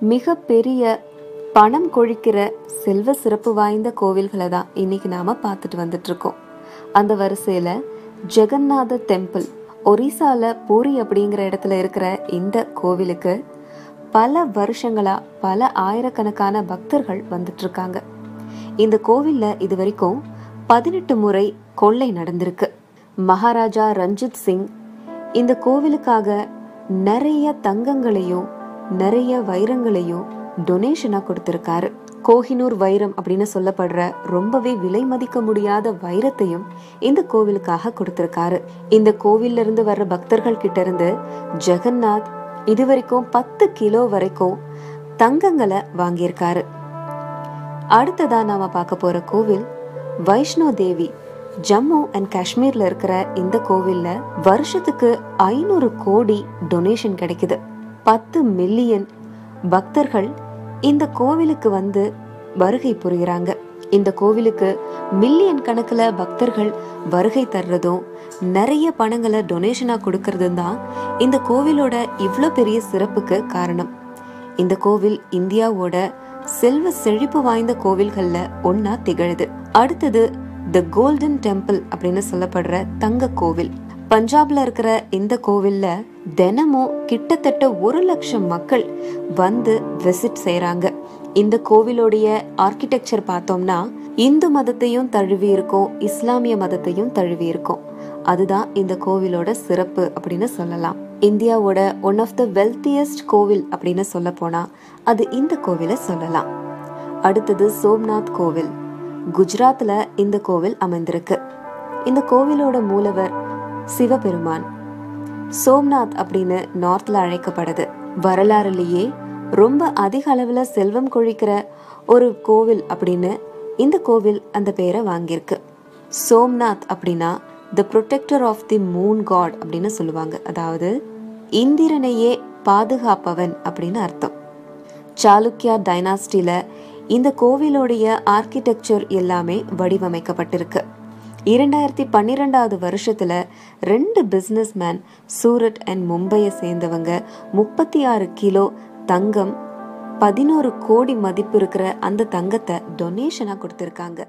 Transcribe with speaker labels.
Speaker 1: மிக பெரிய பணம் கொழிக்கிற செல்வ சிறப்பு வாய்ந்த கோவில்களை தான் இன்னைக்கு நாம பார்த்துட்டு வந்துட்டு இருக்கோம் அந்த வரிசையில ஜெகநாத டெம்பிள் ஒரிசால பூரி அப்படிங்கிற இடத்துல இருக்கிற இந்த கோவிலுக்கு பல வருஷங்களா பல ஆயிரக்கணக்கான பக்தர்கள் வந்துட்டு இருக்காங்க இந்த கோவில்ல இது வரைக்கும் பதினெட்டு முறை கொள்ளை நடந்திருக்கு. மகாராஜா ரஞ்சித் சிங் இந்த கோவிலுக்காக நிறைய தங்கங்களையும் நிறைய வைரங்களையும் டொனேஷனாக கொடுத்துருக்காரு. கோஹினூர் வைரம் அப்படின்னு சொல்லப்படுற ரொம்பவே விலை மதிக்க முடியாத வைரத்தையும் இந்த கோவிலுக்காக கொடுத்துருக்காரு. இந்த கோவில்ல இருந்து வர்ற பக்தர்கள் கிட்ட இருந்து ஜெகநாத் இது வரைக்கும் பத்து கிலோ வரைக்கும் தங்கங்களை வாங்கியிருக்காரு. அடுத்ததா நாம பார்க்க போற கோவில் வைஷ்ணோ தேவி. ஜம்மு அண்ட் காஷ்மீர்ல இருக்கிற இந்த கோவில்ல வருஷத்துக்கு ஐநூறு கோடி டொனேஷன் கிடைக்குது. பத்து மில்லியன் பக்தர்கள் இந்த கோவிலுக்கு வந்து வருகை புரிகிறாங்க. இந்த கோவிலுக்கு மில்லியன் கணக்கில் பக்தர்கள் வருகை தர்றதும் நிறைய பணங்களை டொனேஷனாக கொடுக்கறதும் தான் இந்த கோவிலோட இவ்வளோ பெரிய சிறப்புக்கு காரணம். இந்த கோவில் இந்தியாவோட செல்வ செழிப்பு வாய்ந்த கோவில்களில் ஒன்றா திகழுது. அடுத்தது த கோல்டன் டெம்பிள் அப்படின்னு சொல்லப்படுற தங்க கோவில். பஞ்சாப்ல இருக்கிற இந்த கோவில்ல தினமும் கிட்டத்தட்ட ஒரு லட்சம் மக்கள் வந்து விசிட் செய்கிறாங்க இந்த கோவிலோடைய ஆர்கிடெக்சர் பார்த்தோம்னா இந்து மதத்தையும் தழுவி இருக்கும் இஸ்லாமிய மதத்தையும் தழுவி இருக்கும். அதுதான் இந்த கோவிலோட சிறப்பு அப்படின்னு சொல்லலாம். இந்தியாவோட ஒன் ஆஃப் த வெல்த்தியஸ்ட் கோவில் அப்படின்னு சொல்ல போனா அது இந்த கோவிலை சொல்லலாம். அடுத்தது சோம்நாத் கோவில். குஜராத்ல இந்த கோவில் அமைந்திருக்கு. இந்த கோவிலோட மூலவர் சிவபெருமான். சோம்நாத் அப்படின்னு நார்த்ல அழைக்கப்படுது வரலாறுலேயே ரொம்ப அதிக அளவுல செல்வம் கொழிக்கிற ஒரு கோவில் அப்படின்னு இந்த கோவில் அந்த பேரை வாங்கியிருக்கு. சோம்நாத் அப்படின்னா the protector of the moon god அப்படின்னு சொல்லுவாங்க. அதாவது இந்திரனையே பாதுகாப்பவன் அப்படின்னு அர்த்தம். சாளுக்கியா டைனாஸ்டியில் இந்த கோவிலோடைய ஆர்கிடெக்சர் எல்லாமே வடிவமைக்கப்பட்டிருக்கு. இரண்டாயிரத்தி பன்னிரெண்டாவது வருஷத்தில் ரெண்டு பிஸ்னஸ்மேன் சூரட் அண்ட் மும்பையை சேர்ந்தவங்க. முப்பத்தி ஆறு கிலோ தங்கம் பதினோரு கோடி மதிப்பு இருக்கிற அந்த தங்கத்தை டொனேஷனாக கொடுத்துருக்காங்க.